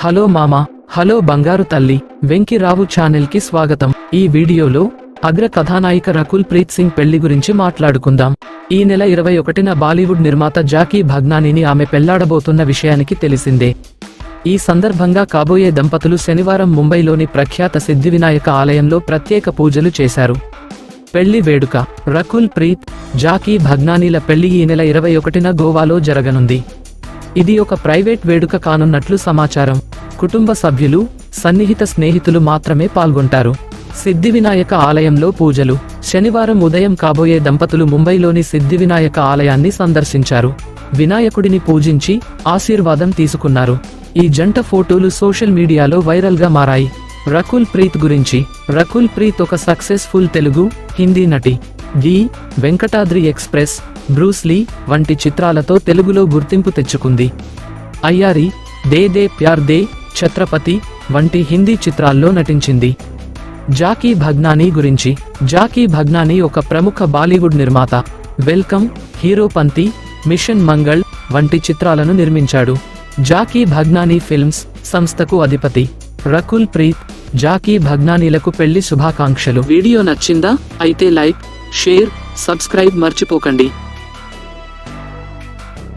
Hello మామ hello బంగారు తల్లి వెంకిరావు ఛానల్కి స్వాగతం. ఈ వీడియోలో అగ్ర కథానాయిక రకుల్ ప్రీత్ సింగ్ పెళ్ళి గురించి మాట్లాడుకుందాం. ఈ నెల ఇరవై ఒకటిన బాలీవుడ్ నిర్మాత జాకీ భగ్నానిని ఆమె పెళ్ళాడబోతున్న విషయానికి తెలిసిందే. ఈ సందర్భంగా కాబోయే దంపతులు శనివారం ముంబైలోని ప్రఖ్యాత సిద్ధివినాయక ఆలయంలో ప్రత్యేక పూజలు చేశారు. పెళ్ళి వేడుక రకుల్ ప్రీత్ జాకీ భగ్నానీల పెళ్ళి ఈ నెల ఇరవై ఒకటిన గోవాలో జరగనుంది. ఇది ఒక ప్రైవేట్ వేడుక కానున్నట్లు సమాచారం. కుటుంబ సభ్యులు సన్నిహిత స్నేహితులు మాత్రమే పాల్గొంటారు. సిద్ధివినాయక ఆలయంలో పూజలు. శనివారం ఉదయం కాబోయే దంపతులు ముంబైలోని సిద్ధివినాయక ఆలయాన్ని సందర్శించారు. వినాయకుడిని పూజించి ఆశీర్వాదం తీసుకున్నారు. ఈ జంట ఫోటోలు సోషల్ మీడియాలో వైరల్గా మారాయి. రకుల్ ప్రీత్ గురించి. రకుల్ ప్రీత్ ఒక సక్సెస్ఫుల్ తెలుగు హిందీ నటి. The Venkatadri express. బ్రూస్లీ వంటి చిత్రాలతో తెలుగులో గుర్తింపు తెచ్చుకుంది. అయ్యారి దే దే ప్యార్ దే ఛత్రపతి వంటి హిందీ చిత్రాల్లో నటించింది. జాకీ భగ్నానీ గురించి. జాకీ భగ్నానీ ఒక ప్రముఖ బాలీవుడ్ నిర్మాత. Welcome hero Panti mission Mangal వంటి చిత్రాలను నిర్మించాడు. జాకీ భగ్నానీ ఫిల్మ్స్ సంస్థకు అధిపతి. రకుల్ ప్రీత్ జాకీ భగ్నానీలకు పెళ్ళి శుభాకాంక్షలు. వీడియో నచ్చిందా? అయితే లైక్ షేర్ సబ్స్క్రైబ్ మర్చిపోకండి.